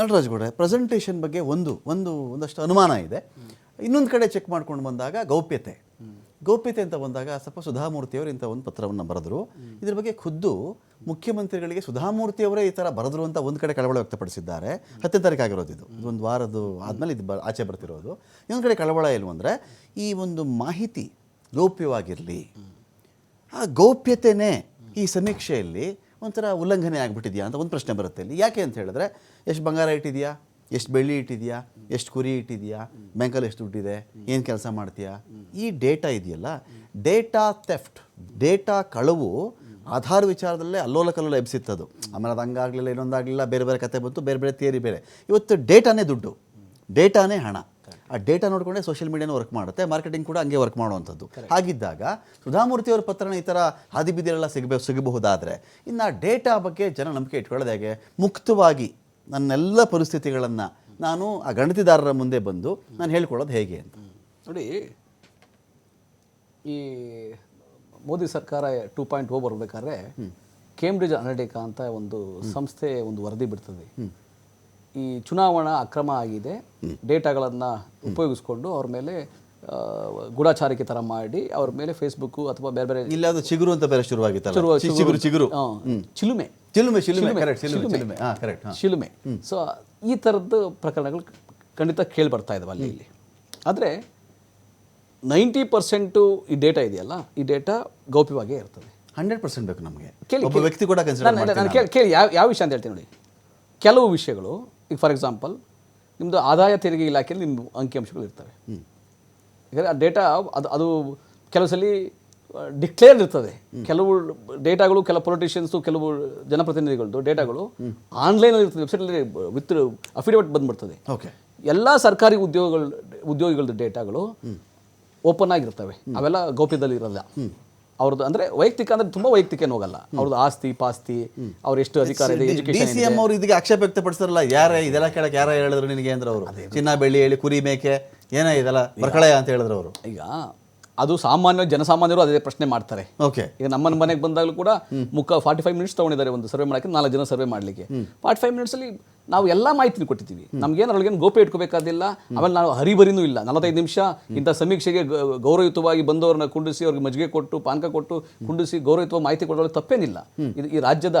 ನಟರಾಜ್ ಗೌಡ್ರೆ ಪ್ರೆಸೆಂಟೇಷನ್ ಬಗ್ಗೆ ಒಂದು ಒಂದು, ಒಂದಷ್ಟು ಅನುಮಾನ ಇದೆ. ಇನ್ನೊಂದು ಕಡೆ ಚೆಕ್ ಮಾಡ್ಕೊಂಡು ಬಂದಾಗ ಗೌಪ್ಯತೆ. ಗೌಪ್ಯತೆ ಅಂತ ಬಂದಾಗ ಸ್ವಲ್ಪ ಸುಧಾಮೂರ್ತಿಯವರು ಇಂಥ ಒಂದು ಪತ್ರವನ್ನು ಬರೆದರು. ಇದ್ರ ಬಗ್ಗೆ ಖುದ್ದು ಮುಖ್ಯಮಂತ್ರಿಗಳಿಗೆ ಸುಧಾಮೂರ್ತಿಯವರೇ ಈ ಥರ ಬರೆದ್ರು ಅಂತ ಒಂದು ಕಡೆ ಕಳವಳ ವ್ಯಕ್ತಪಡಿಸಿದ್ದಾರೆ. ಹತ್ತನೇ ತಾರೀಕು ಆಗಿರೋದು ಇದು. ಒಂದು ವಾರದ್ದು ಆದಮೇಲೆ ಇದು ಬ, ಆಚೆ ಬರ್ತಿರೋದು. ಇನ್ನೊಂದು ಕಡೆ ಕಳವಳ ಏನು ಅಂದರೆ, ಈ ಒಂದು ಮಾಹಿತಿ ಗೌಪ್ಯವಾಗಿರಲಿ ಆ ಗೌಪ್ಯತೆನೇ ಈ ಸಮೀಕ್ಷೆಯಲ್ಲಿ ಒಂಥರ ಉಲ್ಲಂಘನೆ ಆಗಿಬಿಟ್ಟಿದೆಯಾ ಅಂತ ಒಂದು ಪ್ರಶ್ನೆ ಬರುತ್ತೆ ಇಲ್ಲಿ ಯಾಕೆ ಅಂತ ಹೇಳಿದ್ರೆ, ಎಷ್ಟು ಬಂಗಾರ ಇಟ್ಟಿದೆಯಾ? ಎಷ್ಟು ಬೆಳ್ಳಿ ಇಟ್ಟಿದೆಯಾ? ಎಷ್ಟು ಕುರಿ ಇಟ್ಟಿದೆಯಾ? ಬ್ಯಾಂಕಲ್ಲಿ ಎಷ್ಟು ದುಡ್ಡಿದೆ ಏನು ಕೆಲಸ ಮಾಡ್ತೀಯಾ? ಈ ಡೇಟಾ ಇದೆಯಲ್ಲ, ಡೇಟಾ ಥೆಫ್ಟ್ ಡೇಟಾ ಕಳವು ಆಧಾರ್ ವಿಚಾರದಲ್ಲೇ ಅಲ್ಲೋಲ ಕಲ್ಲೋಲ ಎಬ್ಸಿತ್ತದು. ಆಮೇಲೆ ಅದು ಹಂಗಾಗಲಿಲ್ಲ, ಇನ್ನೊಂದಾಗಲಿಲ್ಲ, ಬೇರೆ ಬೇರೆ ಕತೆ ಬಂತು, ಬೇರೆ ಬೇರೆ ಥಿಯರಿ ಬೇರೆ. ಇವತ್ತು ಡೇಟಾನೇ ದುಡ್ಡು, ಡೇಟಾನೇ ಹಣ. ಆ ಡೇಟಾ ನೋಡಿಕೊಂಡೇ ಸೋಷಿಯಲ್ ಮೀಡಿಯಾನ ವರ್ಕ್ ಮಾಡುತ್ತೆ. ಮಾರ್ಕೆಟಿಂಗ್ ಕೂಡ ಹಂಗೆ ವರ್ಕ್ ಮಾಡುವಂಥದ್ದು. ಹಾಗಿದ್ದಾಗ ಸುಧಾಮೂರ್ತಿ ಅವರ ಪತ್ರನ ಈ ಥರ ಹಾದಿ ಬೀದಿಲೆಲ್ಲ ಸಿಗಬೇಕು ಸಿಗಬಹುದಾದರೆ ಇನ್ನು ಆ ಡೇಟಾ ಬಗ್ಗೆ ಜನ ನಂಬಿಕೆ ಇಟ್ಕೊಳ್ಳೋದು ಹೇಗೆ? ಮುಕ್ತವಾಗಿ ನನ್ನೆಲ್ಲ ಪರಿಸ್ಥಿತಿಗಳನ್ನು ನಾನು ಆ ಗಣತಿದಾರರ ಮುಂದೆ ಬಂದು ನಾನು ಹೇಳ್ಕೊಳ್ಳೋದು ಹೇಗೆ ಅಂತ. ನೋಡಿ ಈ ಮೋದಿ ಸರ್ಕಾರ ಟೂ ಪಾಯಿಂಟ್ ಓ ಬರಬೇಕಾದ್ರೆ ಕೇಂಬ್ರಿಡ್ಜ್ ಅನಲಿಟಿಕಾ ಅಂತ ಒಂದು ಸಂಸ್ಥೆ ಒಂದು ವರದಿ ಬಿಡ್ತದೆ. ಈ ಚುನಾವಣಾ ಅಕ್ರಮ ಆಗಿದೆ ಡೇಟಾಗಳನ್ನು ಉಪಯೋಗಿಸ್ಕೊಂಡು ಅವ್ರ ಮೇಲೆ ಗೂಢಾಚಾರಿಕೆ ಥರ ಮಾಡಿ ಅವ್ರ ಮೇಲೆ ಫೇಸ್ಬುಕ್ ಅಥವಾ ಬೇರೆ ಬೇರೆ ಇಲ್ಲ ಅದು ಚಿಗುರು ಅಂತ ಬೇರೆ ಶುರುವಾಗಿತ್ತು ಚಿಗುರು ಚಿಗುರು. ಚಿಲುಮೆ. ಚಿಲುಮೆ ಚಿಲುಮೆ. ಕರೆಕ್ಟ್ ಚಿಲುಮೆ ಚಿಲುಮೆ. ಹಾಂ ಕರೆಕ್ಟ್ ಚಿಲುಮೆ. ಶಿಲುಮೆ ಸೊ ಈ ಥರದ್ದು ಪ್ರಕರಣಗಳು ಖಂಡಿತ ಕೇಳಿ ಬರ್ತಾ ಇದ್ದಾವೆ ಅಲ್ಲಿ ಇಲ್ಲಿ. ಆದರೆ ನೈಂಟಿ ಪರ್ಸೆಂಟು ಈ ಡೇಟಾ ಇದೆಯಲ್ಲ ಈ ಡೇಟಾ ಗೌಪ್ಯವಾಗೇ ಇರ್ತದೆ. ಹಂಡ್ರೆಡ್ ಪರ್ಸೆಂಟ್ ಬೇಕು ನಮಗೆ. ಕೇಳಿ ಒಬ್ಬ ವ್ಯಕ್ತಿ ಕೂಡ ಕೇಳಿ ಯಾವ ಯಾವ ವಿಷಯ ಅಂತ ಹೇಳ್ತೀನಿ ನೋಡಿ. ಕೆಲವು ವಿಷಯಗಳು ಈಗ ಫಾರ್ ಎಕ್ಸಾಂಪಲ್ ನಿಮ್ಮದು ಆದಾಯ ತೆರಿಗೆ ಇಲಾಖೆಯಲ್ಲಿ ನಿಮ್ಮ ಅಂಕಿಅಂಶಗಳು ಇರ್ತವೆ. ಯಾಕಂದರೆ ಆ ಡೇಟಾ ಅದು ಅದು ಕೆಲವು ಸಲ ಡಿಕ್ಲೇರ್ ಇರ್ತದೆ. ಕೆಲವು ಡೇಟಾಗಳು ಕೆಲವು ಪೊಲಿಟಿಷಿಯನ್ಸು ಕೆಲವು ಜನಪ್ರತಿನಿಧಿಗಳದ್ದು ಡೇಟಾಗಳು ಆನ್ಲೈನಲ್ಲಿ ಇರ್ತದೆ ವೆಬ್ಸೈಟಲ್ಲಿ ವಿತ್ ಅಫಿಡವಿಟ್ ಬಂದ್ಬಿಡ್ತದೆ. ಓಕೆ ಎಲ್ಲ ಸರ್ಕಾರಿ ಉದ್ಯೋಗಗಳ ಉದ್ಯೋಗಿಗಳದ್ದು ಡೇಟಾಗಳು ಓಪನ್ ಆಗಿರ್ತವೆ. ಅವೆಲ್ಲ ಗೌಪ್ಯದಲ್ಲಿ ಇರಲ್ಲ ಅವ್ರದ್ದು ಅಂದ್ರೆ ವೈಯಕ್ತಿಕ ಅಂದ್ರೆ ತುಂಬಾ ವೈಯಕ್ತಿಕ ಏನು ಹೋಗಲ್ಲ ಅವ್ರದ್ದು ಆಸ್ತಿ ಪಾಸ್ತಿ ಅವ್ರ ಎಷ್ಟು ಅಧಿಕಾರ ಇದೆ ಡಿ ಎಜುಕೇಶನ್ ಸಿ ಎಂ ಅವರು ಇದಕ್ಕೆ ಆಕ್ಷೇಪ ವ್ಯಕ್ತಪಡಿಸ್ತಾರಲ್ಲ ಯಾರೇ ಇದೆಲ್ಲ ಕೇಳಕ್ಕೆ ಯಾರ ಹೇಳಿದ್ರು ನಿನಗೆ ಅಂದ್ರೆ ಅವರು. ಚಿನ್ನ ಬೆಳ್ಳಿ ಹೇಳಿ ಕುರಿ ಮೇಕೆ ಏನೇ ಇದೆಲ್ಲ ಬರ್ಕಳಯ ಅಂತ ಹೇಳಿದ್ರು ಅವರು. ಈಗ ಅದು ಸಾಮಾನ್ಯ ಜನಸಾಮಾನ್ಯರು ಅದೇ ಪ್ರಶ್ನೆ ಮಾಡ್ತಾರೆ. ಓಕೆ. ಈಗ ನಮ್ಮ ಮನೆಗೆ ಬಂದಾಗಲೂ ಕೂಡ ಮುಖ ಫಾರ್ಟಿ ಫೈವ್ ಮಿನಿಟ್ಸ್ ತಗೊಂಡಿದ್ದಾರೆ ಒಂದು ಸರ್ವೆ ಮಾಡಕ್ಕೆ ನಾಲ್ಕು ಜನ ಸರ್ವೆ ಮಾಡಲಿಕ್ಕೆ. ಫಾರ್ಟಿ ಫೈವ್ ಮಿನಿಟ್ಸಲ್ಲಿ ನಾವು ಎಲ್ಲ ಮಾಹಿತಿ ಕೊಟ್ಟಿದ್ದೀವಿ. ನಮ್ಗೇನು ಅದ್ರೊಳಗೇನು ಗೋಪ್ಯ ಇಟ್ಕೋಬೇಕಾದಿಲ್ಲ. ಆಮೇಲೆ ನಾವು ಹರಿಬರಿನೂ ಇಲ್ಲ. ನಲವತ್ತೈದು ನಿಮಿಷ ಇಂಥ ಸಮೀಕ್ಷೆಗೆ ಗೌರವಯುತವಾಗಿ ಬಂದವ್ರನ್ನ ಕುಂಡಿಸಿ ಅವ್ರಿಗೆ ಮಜ್ಜಿಗೆ ಕೊಟ್ಟು ಪಾನಕ ಕೊಟ್ಟು ಕುಂಡಿಸಿ ಗೌರವಯುತವಾಗಿ ಮಾಹಿತಿ ಕೊಡೋದು ತಪ್ಪೇನಿಲ್ಲ. ಇದು ಈ ರಾಜ್ಯದ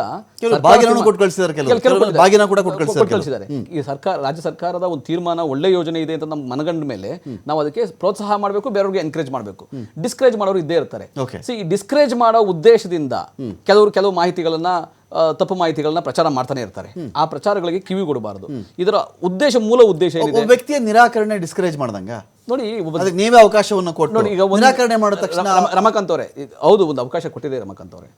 ಕಳಿಸಿದ್ದಾರೆ. ಈ ಸರ್ಕಾರ ರಾಜ್ಯ ಸರ್ಕಾರದ ಒಂದು ತೀರ್ಮಾನ ಒಳ್ಳೆ ಯೋಜನೆ ಇದೆ ಅಂತ ನಮ್ಮ ಮನಗಂಡ ಮೇಲೆ ನಾವು ಅದಕ್ಕೆ ಪ್ರೋತ್ಸಾಹ ಮಾಡಬೇಕು ಬೇರೆಯವ್ರಿಗೆ ಎನ್ಕರೇಜ್ ಮಾಡಬೇಕು. ಡಿಸ್ಕರೇಜ್ ಮಾಡೋರು ಇದ್ದೇ ಇರ್ತಾರೆ. ಸಿ ಈ ಡಿಸ್ಕರೇಜ್ ಮಾಡೋ ಉದ್ದೇಶದಿಂದ ಕೆಲವರು ಕೆಲವು ಮಾಹಿತಿಗಳನ್ನ ತಪ್ಪು ಮಾಹಿತಿಗಳನ್ನ ಪ್ರಚಾರ ಮಾಡ್ತಾನೆ ಇರ್ತಾರೆ. ಆ ಪ್ರಚಾರಗಳಿಗೆ ಕಿವಿ ಕೊಡಬಾರದು. ಇದರ ಉದ್ದೇಶ ಮೂಲ ಉದ್ದೇಶ ಏನಿದೆ? ವ್ಯಕ್ತಿಯ ನಿರಾಕರಣೆ ಡಿಸ್ಕರೇಜ್ ಮಾಡ್ದಂಗ? ನೋಡಿ ನೀವೇ ಅವಕಾಶವನ್ನು ಕೊಟ್ಟು. ನೋಡಿ ಈಗ ನಿರಾಕರಣೆ ಮಾಡಿದ ತಕ್ಷಣ ರಮ- ರಮ- ರಮಕಾಂತ್ ಅವರೇ ಹೌದು ಒಂದು ಅವಕಾಶ ಕೊಟ್ಟಿದೆ ರಮಕಾಂತ್ ಅವರೇ.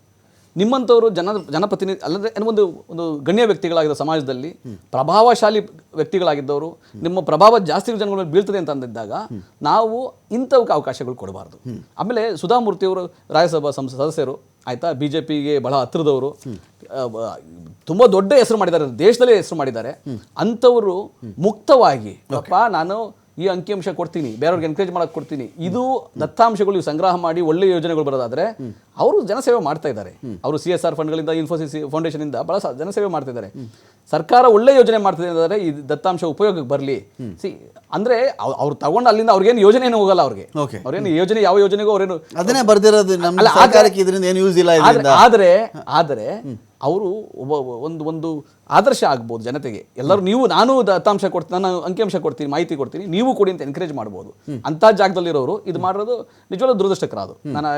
ನಿಮ್ಮಂಥವರು ಜನ ಜನಪ್ರತಿನಿಧಿ ಅಲ್ಲದೆ ಒಂದು ಒಂದು ಗಣ್ಯ ವ್ಯಕ್ತಿಗಳಾಗಿದ್ದ ಸಮಾಜದಲ್ಲಿ ಪ್ರಭಾವಶಾಲಿ ವ್ಯಕ್ತಿಗಳಾಗಿದ್ದವರು ನಿಮ್ಮ ಪ್ರಭಾವ ಜಾಸ್ತಿ ಜನಗಳ ಮೇಲೆ ಬೀಳ್ತದೆ ಅಂತ ಅಂದಿದ್ದಾಗ ನಾವು ಇಂಥವಕ್ಕೆ ಅವಕಾಶಗಳು ಕೊಡಬಾರ್ದು. ಆಮೇಲೆ ಸುಧಾಮೂರ್ತಿಯವರು ರಾಜ್ಯಸಭಾ ಸಂಸ ಸದಸ್ಯರು ಆಯ್ತಾ? ಬಿ ಜೆ ಪಿಗೆ ಬಹಳ ಹತ್ತಿರದವರು. ತುಂಬ ದೊಡ್ಡ ಹೆಸರು ಮಾಡಿದ್ದಾರೆ ದೇಶದಲ್ಲೇ ಹೆಸರು ಮಾಡಿದ್ದಾರೆ. ಅಂಥವರು ಮುಕ್ತವಾಗಿ ಅಪ್ಪ ನಾನು ಈ ಅಂಕಿಅಂಶ ಕೊಡ್ತೀನಿ ಬೇರೆಯವ್ರಿಗೆ ಎನ್ಕರೇಜ್ ಮಾಡಕ್ ಕೊಡ್ತೀನಿ ಇದು ದತ್ತಾಂಶಗಳು ಇವು ಸಂಗ್ರಹ ಮಾಡಿ ಒಳ್ಳೆ ಯೋಜನೆಗಳು ಬರೋದಾದ್ರೆ ಅವರು ಜನಸೇವೆ ಮಾಡ್ತಾ ಇದ್ದಾರೆ. ಅವರು ಸಿ ಎಸ್ ಆರ್ ಫಂಡ್ಗಳಿಂದ ಇನ್ಫೋಸಿಸ್ ಫೌಂಡೇಶನ್ ಇಂದ ಬಹಳ ಜನಸೇವೆ ಮಾಡ್ತಾ ಇದ್ದಾರೆ. ಸರ್ಕಾರ ಒಳ್ಳೆ ಯೋಜನೆ ಮಾಡ್ತಿದೆ ಅಂದರೆ ಈ ದತ್ತಾಂಶ ಉಪಯೋಗಕ್ಕೆ ಬರಲಿ. ಸಿ ಅಂದ್ರೆ ಅವ್- ಅವ್ರು ತಗೊಂಡು ಅಲ್ಲಿಂದ ಅವ್ರಿಗೇನು ಯೋಜನೆ ಏನು ಹೋಗಲ್ಲ ಅವ್ರಿಗೆ. ಅವ್ರೇನು ಯೋಜನೆ ಯಾವ ಯೋಜನೆಗೂ ಅವ್ರೇನು ಅದನ್ನೇ ಬರ್ದಿರೋದು ಏನು ಆದರೆ ಆದರೆ ಅವರು ಒಬ್ಬ ಒಂದು ಒಂದು ಆದರ್ಶ ಆಗ್ಬೋದು ಜನತೆಗೆ. ಎಲ್ಲರೂ ನೀವು ನಾನು ದತ್ತಾಂಶ ಕೊಡ್ತೀನಿ ನಾನು ಅಂಕಿಅಂಶ ಕೊಡ್ತೀನಿ ಮಾಹಿತಿ ಕೊಡ್ತೀನಿ ನೀವು ಕೊಡಿ ಅಂತ ಎನ್ಕರೇಜ್ ಮಾಡ್ಬೋದು. ಅಂತ ಜಾಗದಲ್ಲಿರೋರು ಇದು ಮಾಡೋದು ನಿಜವಾದ ದುರದೃಷ್ಟಕರ ಅದು ನಾನು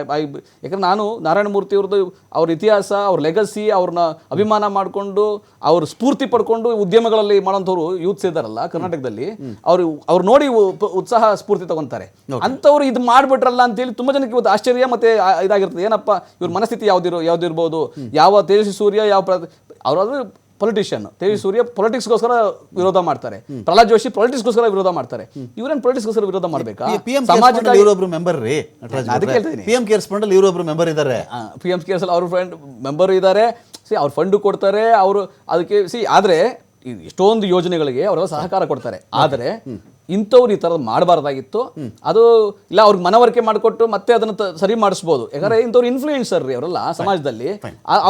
ಯಾಕಂದ್ರೆ ನಾನು ನಾರಾಯಣಮೂರ್ತಿ ಅವ್ರದ್ದು ಅವ್ರ ಇತಿಹಾಸ ಅವ್ರ ಲೆಗಸಿ ಅವ್ರನ್ನ ಅಭಿಮಾನ ಮಾಡಿಕೊಂಡು ಅವ್ರ ಸ್ಫೂರ್ತಿ ಪಡ್ಕೊಂಡು ಉದ್ಯಮಗಳಲ್ಲಿ ಮಾಡೋಂಥವ್ರು ಯೂತ್ಸ್ ಇದ್ದಾರಲ್ಲ ಕರ್ನಾಟಕದಲ್ಲಿ ಅವ್ರು ಅವ್ರು ನೋಡಿ ಉತ್ಸಾಹ ಸ್ಫೂರ್ತಿ ತಗೊಂತಾರೆ. ಅಂಥವ್ರು ಇದು ಮಾಡ್ಬಿಟ್ರಲ್ಲ ಅಂತೇಳಿ ತುಂಬಾ ಜನಕ್ಕೆ ಇವತ್ತು ಆಶ್ಚರ್ಯ ಮತ್ತೆ ಇದಾಗಿರ್ತದೆ. ಏನಪ್ಪ ಇವ್ರ ಮನಸ್ಥಿತಿ ಯಾವ್ದಿರೋ ಯಾವ್ದಿರ್ಬೋದು? ಯಾವ ತೇಜಸ್ವಿ ಸೂರ್ಯ ಯಾವ ಅವರಾದ್ರೆ ಪೊಲಿಟಿಷಿಯನ್ ತೇಜಸ್ವಿ ಸೂರ್ಯ ಪೊಲಿಟಿಕ್ಸ್ಗೋಸ್ಕರ ವಿರೋಧ ಮಾಡ್ತಾರೆ. ಪ್ರಹ್ಲಾದ್ ಜೋಶಿ ಪೊಲಿಟಿಕ್ಸ್ಗೋಸ್ಕರ ವಿರೋಧ ಮಾಡ್ತಾರೆ. ಇವರೇನು ಪೊಲಿಟಿಕ್ಸ್ಗೋಸ್ಕರ ವಿರೋಧ ಮಾಡಬೇಕಾ? ಪಿಎಂ ಸಮಾಜದ ಇವರೊಬ್ರು ಮೆಂಬರ್ ರೀ ಅದಕ್ಕೆ ಹೇಳ್ತೀನಿ. ಪಿ ಎಂ ಕೇರ್ಸ್ ಫಂಡ್ ಅಲ್ಲಿ ಇವರೊಬ್ರು ಮೆಂಬರ್ ಇದ್ದಾರೆ. ಪಿ ಎಂ ಕೇರ್ಸ್ ಅವ್ರ ಫ್ರೆಂಡ್ ಮೆಂಬರ್ ಇದ್ದಾರೆ. ಸಿ ಅವ್ರ ಫಂಡ್ ಕೊಡ್ತಾರೆ ಅವರು ಅದಕ್ಕೆ ಸಿ ಆದರೆ ಎಷ್ಟೊಂದು ಯೋಜನೆಗಳಿಗೆ ಅವರೆಲ್ಲ ಸಹಕಾರ ಕೊಡ್ತಾರೆ. ಆದರೆ ಇಂಥವ್ರು ಈ ಥರದ್ದು ಮಾಡಬಾರ್ದಾಗಿತ್ತು. ಅದು ಇಲ್ಲ ಅವ್ರಿಗೆ ಮನವರಿಕೆ ಮಾಡಿಕೊಟ್ಟು ಮತ್ತೆ ಅದನ್ನು ಸರಿ ಮಾಡಿಸ್ಬೋದು. ಯಾಕಂದ್ರೆ ಇಂಥವ್ರು ಇನ್ಫ್ಲೂಯೆನ್ಸರ್ ರೀ ಅವರೆಲ್ಲ ಸಮಾಜದಲ್ಲಿ.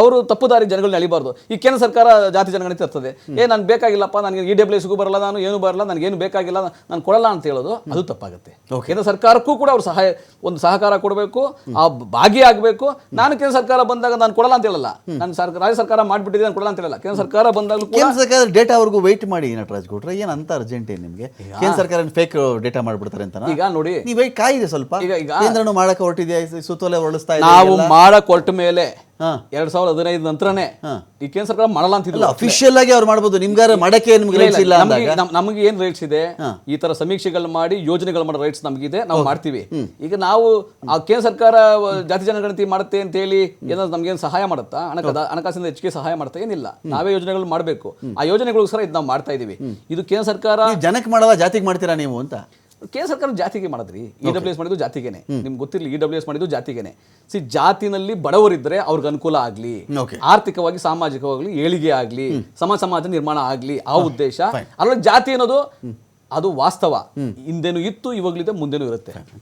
ಅವರು ತಪ್ಪು ದಾರಿ ಜನಗಳನ್ನ ಅಳಿಬಾರ್ದು. ಈ ಕೇಂದ್ರ ಸರ್ಕಾರ ಜಾತಿ ಜನಗಣತಿ ಇರ್ತದೆ ಏ ನಾನು ಬೇಕಾಗಿಲ್ಲಪ್ಪ ನನಗೆ ಇ ಡಬ್ಲ್ಯೂ ಎಸ್ಗೂ ಬರಲ್ಲ ನಾನು ಏನು ಬರಲ್ಲ ನನಗೇನು ಬೇಕಾಗಿಲ್ಲ ನಾನು ಕೊಡಲ್ಲ ಅಂತ ಹೇಳೋದು ಅದು ತಪ್ಪಾಗುತ್ತೆ. ಕೇಂದ್ರ ಸರ್ಕಾರಕ್ಕೂ ಕೂಡ ಅವ್ರು ಸಹಾಯ ಒಂದು ಸಹಕಾರ ಕೊಡಬೇಕು ಆ ಭಾಗಿಯಾಗಬೇಕು ನಾನು ಕೇಂದ್ರ ಸರ್ಕಾರ ಬಂದಾಗ ನಾನು ಕೊಡಲ್ಲ ಅಂತ ಹೇಳಲ್ಲ. ನಾನು ಸರ್ಕಾರ ರಾಜ್ಯ ಸರ್ಕಾರ ಮಾಡಿಬಿಟ್ಟಿದೆ ನಾನು ಕೊಡಲ್ಲ ಅಂತ ಹೇಳಲ್ಲ. ಕೇಂದ್ರ ಸರ್ಕಾರ ಬಂದಾಗಲೂ ಕೇಂದ್ರ ಸರ್ಕಾರ ಡೇಟಾ ಅವ್ರಿಗೂ ವೆಯ್ಟ್ ಮಾಡಿ ನಟರಾಜ್ ಕೊಟ್ರೆ ಏನಂತ ಅಂತ ಅರ್ಜೆಂಟ್ ಏನು ನಿಮಗೆ? ಕೇಂದ್ರ ಸರ್ಕಾರ ಫೇಕ್ ಡೇಟಾ ಮಾಡ್ಬಿಡ್ತಾರೆ ಅಂತ ಈಗ ನೋಡಿ. ನೀವೇ ಕಾಯಿದೆ ಸ್ವಲ್ಪ. ಈಗ- ಈಗ- ಕೇಂದ್ರನು ಮಾಡಕ್ಕೆ ಹೊರಟಿದೆ ಸುತ್ತೋಲೆ ಹೊರಡಿಸ್ತಾ ಇದೆ ನಾವು ಮಾಡಕ್ ಹೊರಟ ಮೇಲೆ. ಎರಡ್ ಸಾವಿರದ ಹದಿನೈದು ನಂತರನೇ ಈ ಕೇಂದ್ರ ಸರ್ಕಾರ ಮಾಡಲ್ಲ ಅಂತಿಲ್ಲ ಅಫಿಷಿಯಲ್ ಆಗಿ ಅವ್ರು ಮಾಡ್ಬೋದು. ನಿಮ್ಗಾರ ಮಾಡಕ್ಕೆ ನಿಮ್ಗೆ ರೈಟ್ಸ್ ಇಲ್ಲ. ನಮಗೆ ಏನ್ ರೈಟ್ಸ್ ಇದೆ? ಈ ತರ ಸಮೀಕ್ಷೆಗಳು ಮಾಡಿ ಯೋಜನೆಗಳು ಮಾಡೋ ರೈಟ್ಸ್ ನಮಗಿದೆ. ನಾವು ಮಾಡ್ತೀವಿ. ಈಗ ನಾವು ಆ ಕೇಂದ್ರ ಸರ್ಕಾರ ಜಾತಿ ಜನಗಣತಿ ಮಾಡುತ್ತೆ ಅಂತ ಹೇಳಿ ಏನಾದ್ರು ನಮ್ಗೇನು ಸಹಾಯ ಮಾಡುತ್ತಾ? ಹಣಕ ಹಣಕಾಸಿನ ಹೆಚ್ಚಿಗೆ ಸಹಾಯ ಮಾಡುತ್ತಾ ಏನಿಲ್ಲ. ನಾವೇ ಯೋಜನೆಗಳು ಮಾಡಬೇಕು. ಆ ಯೋಜನೆಗಳಿಗೋಸ್ಕರ ಇದು ನಾವು ಮಾಡ್ತಾ ಇದೀವಿ. ಇದು ಕೇಂದ್ರ ಸರ್ಕಾರ ಜನಕ್ಕೆ ಮಾಡಲ್ಲ ಜಾತಿಗೆ ಮಾಡ್ತೀರಾ ನೀವು ಅಂತ? ಕೇಂದ್ರ ಸರ್ಕಾರ ಜಾತಿಗೆ ಮಾಡಿದ್ರಿ ಇ ಡಬ್ಲ್ಯೂ ಎಸ್ ಮಾಡಿದ್ದು ಜಾತಿಗೆನೆ. ನಿಮ್ಗೆ ಗೊತ್ತಿರಲಿ ಇ ಡಬ್ಲ್ಯೂ ಎಸ್ ಮಾಡಿದ್ದು ಜಾತಿಗೆನೆ. ಸಿ ಜಾತಿನಲ್ಲಿ ಬಡವರಿದ್ರೆ ಅವ್ರಿಗೆ ಅನುಕೂಲ ಆಗಲಿ ಆರ್ಥಿಕವಾಗಿ ಸಾಮಾಜಿಕವಾಗಿ ಏಳಿಗೆ ಆಗಲಿ ಸಮ ಸಮಾಜ ನಿರ್ಮಾಣ ಆಗಲಿ ಆ ಉದ್ದೇಶ. ಅದ್ರಲ್ಲಿ ಜಾತಿ ಅನ್ನೋದು ಅದು ವಾಸ್ತವ. ಹಿಂದೆನೂ ಇತ್ತು ಇವಾಗಲಿದೆ ಮುಂದೆನೂ ಇರುತ್ತೆ.